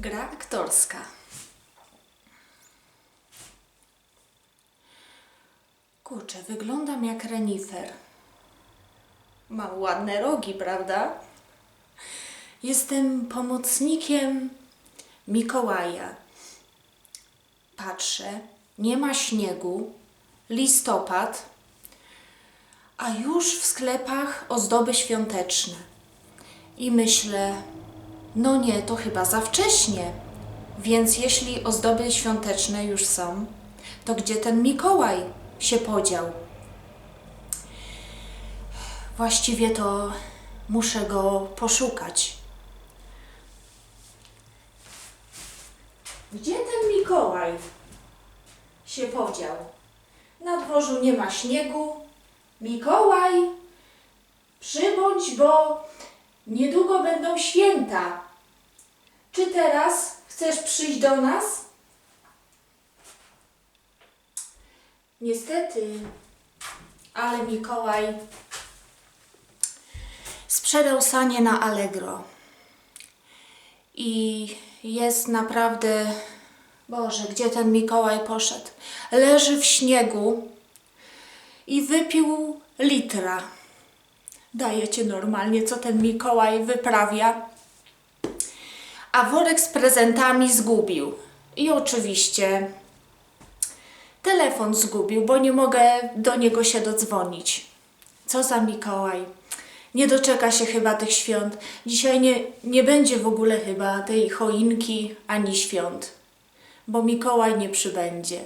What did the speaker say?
Gra aktorska. Kurczę, wyglądam jak renifer. Mam ładne rogi, prawda? Jestem pomocnikiem Mikołaja. Patrzę, nie ma śniegu, listopad, a już w sklepach ozdoby świąteczne. I myślę, no nie, to chyba za wcześnie. Więc jeśli ozdoby świąteczne już są, to gdzie ten Mikołaj się podział? Właściwie to muszę go poszukać. Gdzie ten Mikołaj się podział? Na dworzu nie ma śniegu. Mikołaj, przybądź, bo niedługo będą święta. Czy teraz chcesz przyjść do nas? Niestety, ale Mikołaj sprzedał sanie na Allegro. I jest naprawdę. Boże, gdzie ten Mikołaj poszedł? Leży w śniegu i wypił litra. Dajecie normalnie, co ten Mikołaj wyprawia. A worek z prezentami zgubił. I oczywiście telefon zgubił, bo nie mogę do niego się dodzwonić. Co za Mikołaj. Nie doczeka się chyba tych świąt. Dzisiaj nie, nie będzie w ogóle chyba tej choinki ani świąt, bo Mikołaj nie przybędzie.